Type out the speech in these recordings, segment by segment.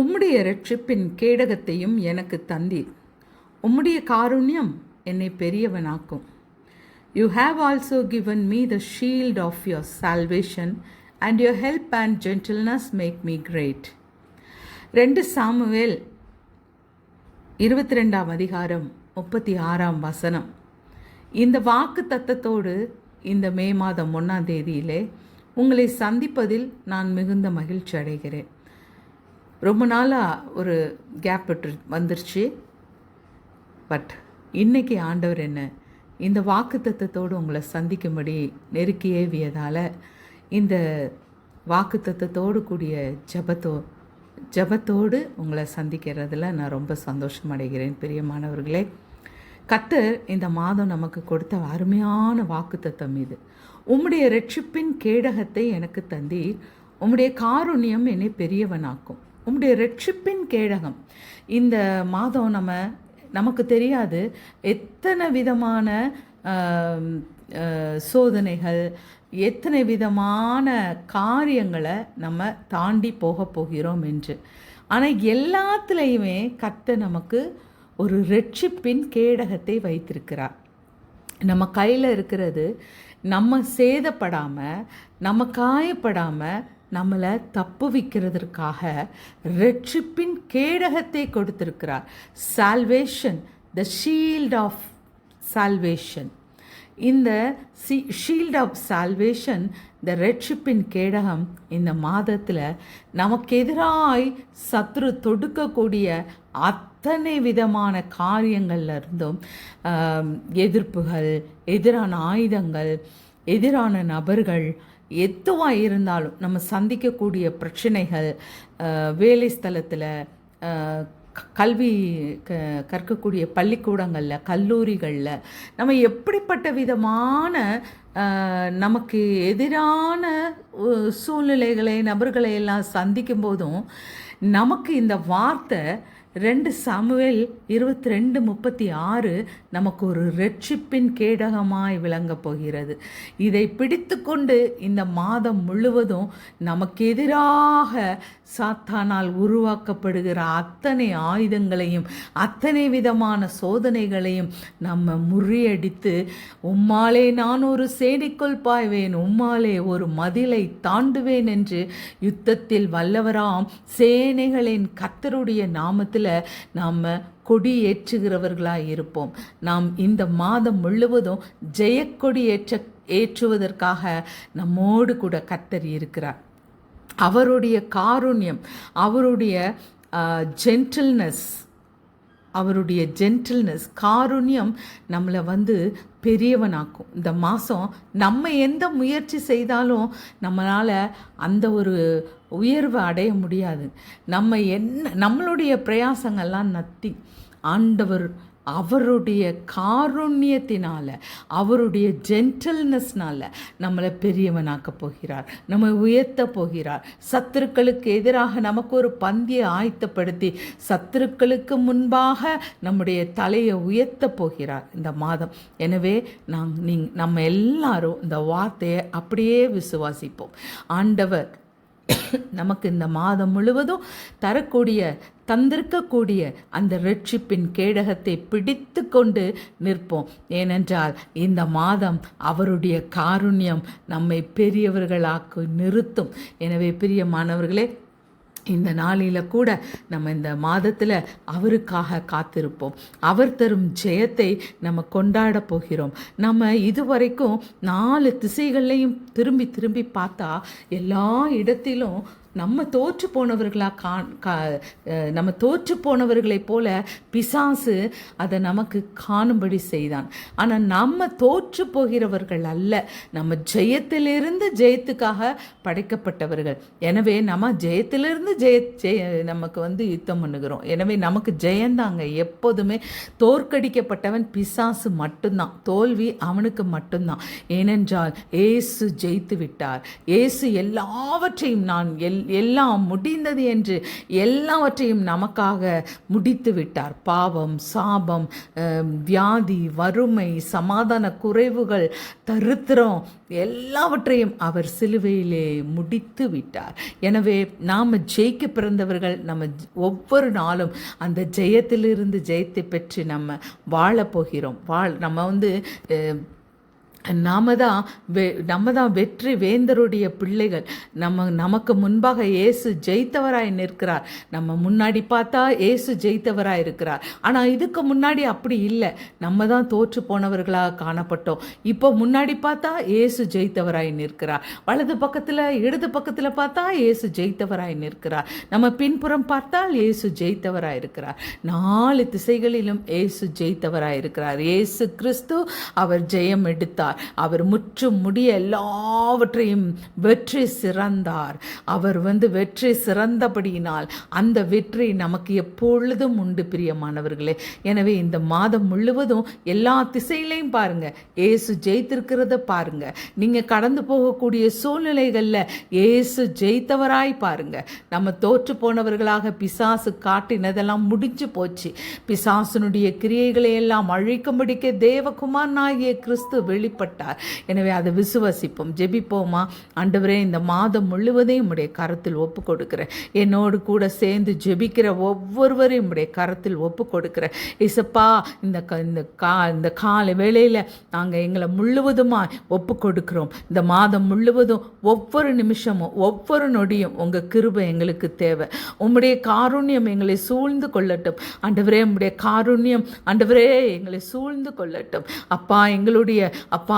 உம்முடைய ரட்சிப்பின் கேடகத்தையும் எனக்கு தந்தீர். உம்முடைய காருண்யம் என்னை பெரியவனாக்கும். You have also given me the shield of your salvation and your help and gentleness make me great ரெண்டு சாமுவேல் இருபத்தி ரெண்டாம் அதிகாரம் முப்பத்தி ஆறாம் வசனம். இந்த வாக்கு தத்தத்தோடு இந்த மே மாதம் ஒன்றாம் தேதியிலே உங்களை சந்திப்பதில் நான் மிகுந்த மகிழ்ச்சி அடைகிறேன் ரொம்ப நாளாக ஒரு கேப் விட்டு வந்துருச்சு. பட் இன்னைக்கு ஆண்டவர் என்ன? இந்த வாக்குத்தத்தோடு உங்களை சந்திக்கும்படி நெருக்கி ஏவியதால் இந்த வாக்குத்தத்தோடு கூடிய ஜபத்தோ ஜபத்தோடு உங்களை சந்திக்கிறதுல நான் ரொம்ப சந்தோஷம் அடைகிறேன் பிரியமானவர்களே. கத்தர் இந்த மாதம் நமக்கு கொடுத்த அருமையான வாக்குத்தத்தம் இது. உம்முடைய ரட்சிப்பின் கேடகத்தை எனக்கு தந்தீர். உம்முடைய காருண்யம் என்னை பெரியவனாக்கும். உம்முடைய ரட்சிப்பின் கேடகம். இந்த மாதம் நம்ம நமக்கு தெரியாது எத்தனை விதமான சோதனைகள் எத்தனை விதமான காரியங்களை நம்ம தாண்டி போக போகிறோம் என்று. ஆனால் எல்லாத்துலேயுமே கத்த நமக்கு ஒரு ரட்சிப்பின் கேடகத்தை வைத்திருக்கிறார். நம்ம கையில் இருக்கிறது நம்ம சேதப்படாமல் நம்ம காயப்படாமல் நம்மளை தப்பு தப்புவிக்கிறதற்காக ரட்சிப்பின் கேடகத்தை கொடுத்திருக்கிறார். Salvation the shield of salvation இந்த சி ஷீல்ட் ஆஃப் சால்வேஷன் இந்த ரெட்ஷிப்பின் கேடகம் இந்த மாதத்தில் நமக்கு எதிராய் சத்ரு தொடுக்கக்கூடிய அத்தனை விதமான காரியங்கள்ல இருந்தும் எதிர்ப்புகள் எதிரான ஆயுதங்கள் எதிரான நபர்கள் எதுவாக இருந்தாலும் நம்ம சந்திக்கக்கூடிய பிரச்சனைகள் வேலை ஸ்தலத்தில் கல்வி க கற்கக்கூடிய பள்ளிக்கூடங்களில் கல்லூரிகளில் நம்ம எப்படிப்பட்ட விதமான நமக்கு எதிரான சூழ்நிலைகளை நபர்களை எல்லாம் சந்திக்கும் போதும் நமக்கு இந்த வார்த்தை ரெண்டு சமவெல் இருபத்தி ரெண்டு முப்பத்தி ஆறு நமக்கு ஒரு ரட்சிப்பின் கேடகமாய் விளங்கப் போகிறது. இதை பிடித்துக்கொண்டு இந்த மாதம் முழுவதும் நமக்கு எதிராக சாத்தானால் உருவாக்கப்படுகிற அத்தனை ஆயுதங்களையும் அத்தனை விதமான சோதனைகளையும் நம்ம முறியடித்து உம்மாலே நான் ஒரு சேனைக்குள் பாய்வேன் உம்மாலே ஒரு மதிலை தாண்டுவேன் என்று யுத்தத்தில் வல்லவராம் சேனைகளின் கத்தருடைய நாமத்தில் நாம் கொடி ஏற்றுகிறவர்களாக இருப்போம் நாம் இந்த மாதம் முழுவதும் ஜெயக்கொடி ஏற்ற ஏற்றுவதற்காக நம்மோடு கூட கத்தறி இருக்கிறார். அவருடைய காருண்யம் அவருடைய ஜென்டில்னஸ் அவருடைய ஜென்டில்னஸ் காருண்யம் நம்மளை வந்து பெரியவனாக்கும். இந்த மாதம் நம்ம எந்த முயற்சி செய்தாலும் நம்மளால் அந்த ஒரு உயர்வை அடைய முடியாது. நம்ம என்ன நம்மளுடைய பிரயாசங்கள்லாம் நத்தி ஆண்டவர் அவருடைய காருண்யத்தினால அவருடைய ஜென்டல்னஸ்னால நம்மளை பெரியவனாக்க போகிறார் நம்மை உயர்த்த போகிறார். சத்துருக்களுக்கு எதிராக நமக்கு ஒரு பந்தியை ஆயத்தப்படுத்தி சத்துருக்களுக்கு முன்பாக நம்முடைய தலையை உயர்த்த போகிறார் இந்த மாதம். எனவே நாம் நீங் நம்ம எல்லாரும் இந்த வார்த்தையை அப்படியே விசுவாசிப்போம். ஆண்டவர் நமக்கு இந்த மாதம் முழுவதும் தரக்கூடிய தந்திருக்கக்கூடிய அந்த ரட்சிப்பின் கேடகத்தை பிடித்து கொண்டு நிற்போம். ஏனென்றால் இந்த மாதம் அவருடைய காருண்யம் நம்மை பெரியவர்களாக்கு நிறுத்தும். எனவே பிரியமானவர்களே இந்த நாளில் கூட நம்ம இந்த மாதத்தில் அவருக்காக காத்திருப்போம். அவர் தரும் ஜெயத்தை நம்ம கொண்டாட போகிறோம். நம்ம இதுவரைக்கும் நாலு திசைகள்லையும் திரும்பி திரும்பி பார்த்தா எல்லா இடத்திலும் நம்ம தோற்று போனவர்களாக கா கா நம்ம தோற்று போனவர்களைப் போல பிசாசு அதை நமக்கு காணும்படி செய்தான். ஆனால் நம்ம தோற்று போகிறவர்கள் அல்ல. நம்ம ஜெயத்திலிருந்து ஜெயத்துக்காக படைக்கப்பட்டவர்கள். எனவே நம்ம ஜெயத்திலிருந்து ஜெய ஜெய நமக்கு வந்து யுத்தம் பண்ணுகிறோம். எனவே நமக்கு ஜெயந்தாங்க. எப்போதுமே தோற்கடிக்கப்பட்டவன் பிசாசு மட்டும்தான். தோல்வி அவனுக்கு மட்டும்தான். ஏனென்றால் ஏசு ஜெயித்து விட்டார் ஏசு எல்லாவற்றையும் நான் எல் எல்லாம் முடிந்தது என்று எல்லாவற்றையும் நமக்காக முடித்து விட்டார். பாவம் சாபம் வியாதி வறுமை சமாதான குறைவுகள் தருத்திரம் எல்லாவற்றையும் அவர் சிலுவையிலே முடித்து விட்டார். எனவே நாம் ஜெயிக்க பிறந்தவர்கள் நம்ம ஒவ்வொரு நாளும் அந்த ஜெயத்திலிருந்து ஜெயத்தை பெற்று நம்ம வாழப் போகிறோம். வாழ் நம்ம வந்து நாம தான் வெ நம்ம தான் வெற்றி வேந்தருடைய பிள்ளைகள். நம்ம நமக்கு முன்பாக இயேசு ஜெயித்தவராய் நிற்கிறார். நம்ம முன்னாடி பார்த்தா இயேசு ஜெயித்தவராய் இருக்கிறார். ஆனால் இதுக்கு முன்னாடி அப்படி இல்லை. நம்ம தான் தோற்று போனவர்களாக காணப்பட்டோம். இப்போ முன்னாடி பார்த்தா இயேசு ஜெயித்தவராய் நிற்கிறார். வலது பக்கத்தில் இடது பக்கத்தில் பார்த்தா இயேசு ஜெயித்தவராய் நிற்கிறார். நம்ம பின்புறம் பார்த்தால் இயேசு ஜெயித்தவராய் இருக்கிறார். நாலு திசைகளிலும் இயேசு ஜெயித்தவராய் இருக்கிறார். இயேசு கிறிஸ்து அவர் ஜெயம் எடுத்தார். அவர் முற்றும் முடிய எல்லாவற்றையும் வெற்றி சிறந்தார். அவர் வந்து வெற்றி சிறந்தபடியினால் அந்த வெற்றி நமக்கு எப்பொழுதும் உண்டு பிரியமானவர்களே. எனவே இந்த மாதம் முழுவதும் எல்லா திசையிலையும் பாருங்க. ஏசு ஜெயித்திருக்கிறத பாருங்க. நீங்க கடந்து போகக்கூடிய சூழ்நிலைகளில் ஏசு ஜெயித்தவராய் பாருங்க. நம்ம தோற்று போனவர்களாக பிசாசு காட்டினதெல்லாம் முடிஞ்சு போச்சு. பிசாசுனுடைய கிரியைகளை எல்லாம் அழிக்கும்படிக்க தேவகுமாரனாகிய கிறிஸ்து வெளிப்பட்டார் எனவே அதை விசுவசிப்போம் ஜெபிப்போமா? ஆண்டவரே இந்த மாதம் முழுவதையும் உடைய கரத்தில் ஒப்பு கொடுக்கிறேன் என்னோடு கூட சேர்ந்து ஜெபிக்கிற ஒவ்வொருவரையும் உடைய கரத்தில் ஒப்பு கொடுக்கிறேன் இசப்பா இந்த இந்த கா இந்த காலை வேளையில் நாங்கள் எங்களை முழுவதுமாக ஒப்பு கொடுக்கிறோம் இந்த மாதம் முழுவதும் ஒவ்வொரு நிமிஷமும் ஒவ்வொரு நொடியும் உங்கள் கிருபை எங்களுக்கு தேவை. உம்முடைய காருண்யம் எங்களை சூழ்ந்து கொள்ளட்டும். ஆண்டவரே உம்முடைய காருண்யம் ஆண்டவரே எங்களை சூழ்ந்து கொள்ளட்டும். அப்பா எங்களுடைய அப்பா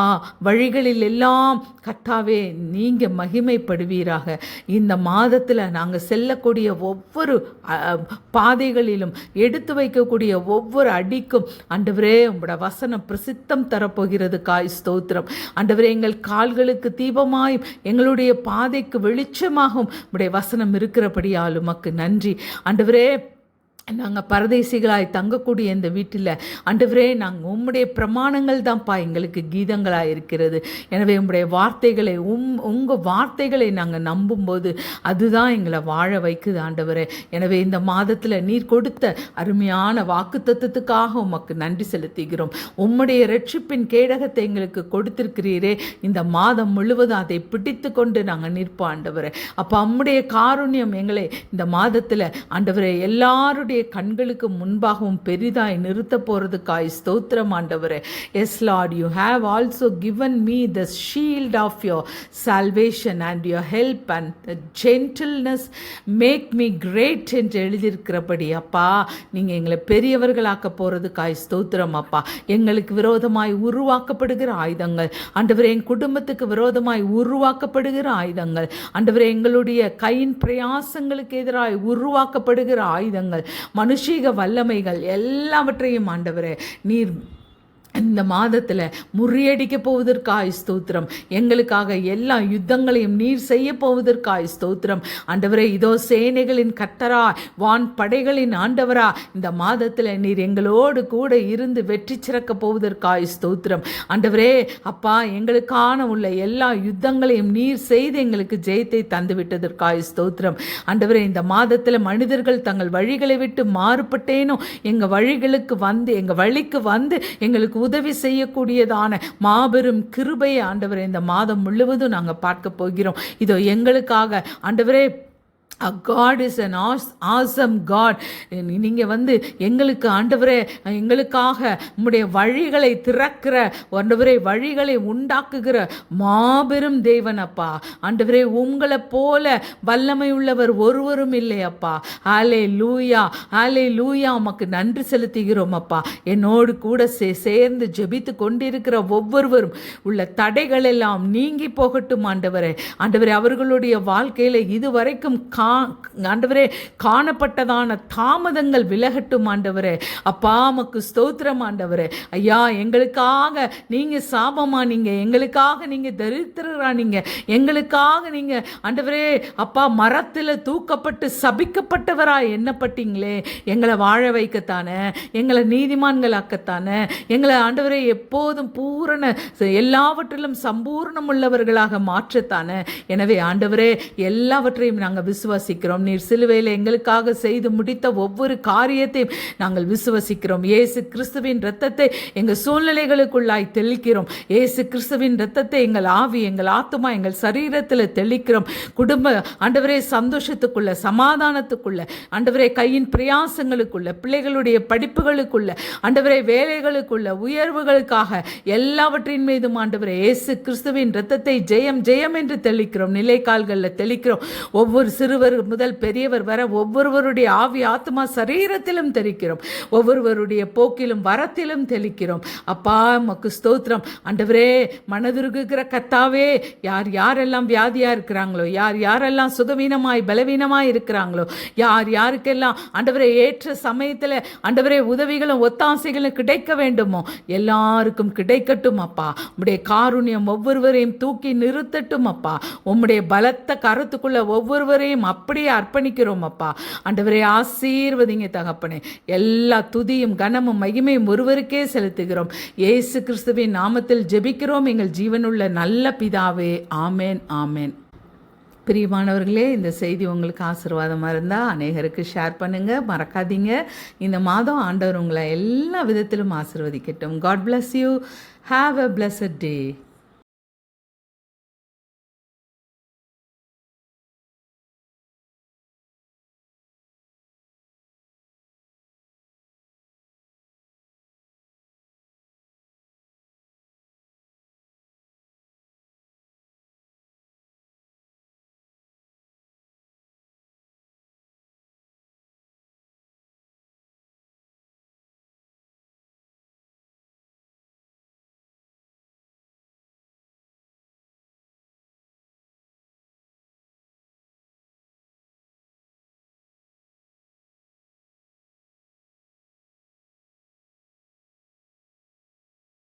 வழிகளில் எல்லாம் கர்த்தாவே நீங்கள் மகிமைப்படுவீராக. இந்த மாதத்தில் நாங்கள் செல்லக்கூடிய ஒவ்வொரு பாதைகளிலும் எடுத்து வைக்கக்கூடிய ஒவ்வொரு அடிக்கும் ஆண்டவரே உங்களோட வசனம் பிரசித்தம் தரப்போகிறது காய் ஸ்தோத்திரம். ஆண்டவரே எங்கள் கால்களுக்கு தீபமாயும் எங்களுடைய பாதைக்கு வெளிச்சமாகவும் உடைய வசனம் இருக்கிறபடியால் உமக்கு நன்றி. ஆண்டவரே நாங்கள் பரதேசிகளாய் தங்கக்கூடிய இந்த வீட்டில் அண்டவரே நாங்கள் உம்முடைய பிரமாணங்கள் தான்ப்பா எங்களுக்கு கீதங்களாக இருக்கிறது. எனவே உம்முடைய வார்த்தைகளை உம் உங்கள் வார்த்தைகளை நாங்கள் நம்பும்போது அதுதான் எங்களை வாழ வைக்குது ஆண்டவரே. எனவே இந்த மாதத்தில் நீர் கொடுத்த அருமையான வாக்குத்தத்தத்துக்காக உமக்கு நன்றி செலுத்துகிறோம். உம்முடைய ரட்சிப்பின் கேடகத்தை எங்களுக்கு கொடுத்திருக்கிறீரே. இந்த மாதம் முழுவதும் அதை பிடித்து கொண்டு நாங்கள் நிற்போம் ஆண்டவரே. அப்போ அம்முடைய காருண்யம் எங்களை இந்த மாதத்தில் ஆண்டவரே எல்லாருடைய கண்களுக்கு முன்பாகவும் பெரிதாய் நிறுத்த போகிறதுக்காய் ஸ்தோத்திரம் ஆண்டவரே. Yes Lord you have also given me the shield of your salvation and your help and gentleness make me great என்று எழுதியிருக்கிறபடி அப்பா நீங்கள் எங்களை பெரியவர்களாக்க போகிறதுக்காய் ஸ்தோத்திரம் அப்பா. எங்களுக்கு விரோதமாய் உருவாக்கப்படுகிற ஆயுதங்கள். ஆண்டவரே என் குடும்பத்துக்கு விரோதமாய் உருவாக்கப்படுகிற ஆயுதங்கள். ஆண்டவரே எங்களுடைய கையின் பிரயாசங்களுக்கு எதிராக உருவாக்கப்படுகிற ஆயுதங்கள். மனுஷீக வல்லமைகள் எல்லாவற்றையும் ஆண்டவரே. நீர் இந்த மாதத்தில் முறியடிக்க போவதற்காய் ஸ்தோத்திரம். எங்களுக்காக எல்லா யுத்தங்களையும் நீர் செய்ய போவதற்காய் ஸ்தோத்திரம். ஆண்டவரே இதோ சேனைகளின் கத்தரா வான் படைகளின் ஆண்டவரா இந்த மாதத்தில் நீர் எங்களோடு கூட இருந்து வெற்றி சிறக்க போவதற்காய் ஸ்தோத்திரம். ஆண்டவரே அப்பா எங்களுக்கான உள்ள எல்லா யுத்தங்களையும் நீர் செய்து எங்களுக்கு ஜெயத்தை தந்து விட்டதற்காய் ஸ்தோத்திரம். ஆண்டவரே இந்த மாதத்தில் மனிதர்கள் தங்கள் வழிகளை விட்டு மாறுபட்டேனோ? எங்கள் வழிகளுக்கு வந்து எங்கள் வழிக்கு வந்து எங்களுக்கு உதவி செய்யக்கூடியதான மாபெரும் கிருபையை ஆண்டவரை இந்த மாதம் முழுவதும் நாங்கள் பார்க்க போகிறோம். இதோ எங்களுக்காக ஆண்டவரே God is an as awesome God நீங்கள் வந்து எங்களுக்கு ஆண்டவரே எங்களுக்காக உம்முடைய வழிகளை திறக்கிற ஆண்டவரே வழிகளை உண்டாக்குகிற மாபெரும் தேவன் அப்பா. ஆண்டவரே உங்களை போல வல்லமை உள்ளவர் ஒருவரும் இல்லை அப்பா. ஆலே லூயா ஆலே லூயா உமக்கு நன்றி செலுத்துகிறோம் அப்பா. என்னோடு கூட சே சேர்ந்து ஜெபித்து கொண்டிருக்கிற ஒவ்வொருவரும் உள்ள தடைகள் எல்லாம் நீங்கி போகட்டும் ஆண்டவரே. ஆண்டவரே அவர்களுடைய வாழ்க்கையில் இதுவரைக்கும் கா ஆண்டவரே காணப்பட்டதான தாமதங்கள் விலகட்டும் ஆண்டவரே. அப்பா மக்கு ஸ்தோத்திரம் ஆண்டவரே. ஐயா எங்களுக்காக நீங்க சாபமா நீங்க எங்களுக்காக நீங்க தரித்திரரா நீங்க எங்களுக்காக நீங்க ஆண்டவரே அப்பா மரத்தில் தூக்கப்பட்டு சபிக்கப்பட்டவரா எண்ணப்பட்டீங்களே. எங்களை வாழ வைக்கத்தானே எங்களை நீதிமான்கள் ஆக்கத்தானே எங்களை ஆண்டவரே எப்போதும் பூரண எல்லாவற்றிலும் சம்பூர்ணம் உள்ளவர்களாக மாற்றத்தானே. எனவே ஆண்டவரே எல்லாவற்றையும் நாங்கள் விசுவாசிக்கிறோம். நீர் சிலுவையில் எங்களுக்காக செய்து முடித்த ஒவ்வொரு காரியத்தையும் நாங்கள் விசுவசிக்கிறோம். இயேசு கிறிஸ்துவின் ரத்தத்தை எங்கள் சூழ்நிலைகளுக்குள்ளாய் தெளிக்கிறோம். இயேசு கிறிஸ்துவின் ரத்தத்தை எங்கள் ஆவி எங்கள் ஆத்துமா எங்கள் சரீரத்தில் தெளிக்கிறோம். குடும்ப ஆண்டவரே சந்தோஷத்துக்குள்ள சமாதானத்துக்குள்ள ஆண்டவரே கையின் பிரயாசங்களுக்குள்ள பிள்ளைகளுடைய படிப்புகளுக்குள்ள ஆண்டவரே வேலைகளுக்குள்ள உயர்வுகளுக்காக எல்லாவற்றின் மீதும் ஆண்டவரே இயேசு கிறிஸ்துவின் ரத்தத்தை ஜெயம் ஜெயம் என்று தெளிக்கிறோம். நிலைக்கால்களில் தெளிக்கிறோம். ஒவ்வொரு சிறுவர் முதல் பெரியவர் வர ஒவ்வொருவருடைய ஆவி ஆத்மா சரீரத்திலும் தெளிக்கிறோம் ஒவ்வொருவருடைய போக்கிலும் வரத்திலும் தெளிக்கிறோம். அப்பா மக்கு ஸ்தோத்திரம். ஆண்டவரே மனதுருகுகிற கத்தாவே யார் யாரெல்லாம் வியாதியா இருக்கிறாங்களோ யார் யாரெல்லாம் சுகவீனமாய் பலவீனமாய் இருக்கிறாங்களோ யார் யாருக்கெல்லாம் அண்டவரை ஏற்ற சமயத்தில் ஆண்டவரே உதவிகளும் ஒத்தாசைகளும் கிடைக்க வேண்டுமோ எல்லாருக்கும் கிடைக்கட்டும் அப்பா. உம்முடைய காருண்யம் ஒவ்வொருவரையும் தூக்கி நிறுத்தட்டும் அப்பா. உம்முடைய பலத்த கருத்துக்குள்ள ஒவ்வொருவரையும் அப்படியே அர்ப்பணிக்கிறோம் அப்பா. ஆண்டவரே ஆசீர்வதிங்க தகப்பனே. எல்லா துதியும் கனமும் மகிமையும் ஒருவருக்கே செலுத்துகிறோம். இயேசு கிறிஸ்துவின் நாமத்தில் ஜெபிக்கிறோம். எங்கள் ஜீவனுள்ள நல்ல பிதாவே. ஆமேன் ஆமேன். பிரியமானவர்களே இந்த செய்தி உங்களுக்கு ஆசீர்வாதமாக இருந்தால் அநேகருக்கு ஷேர் பண்ணுங்கள் மறக்காதீங்க. இந்த மாதம் ஆண்டவர் உங்களை எல்லா விதத்திலும் ஆசிர்வதிக்கட்டும். God bless you have a blessed day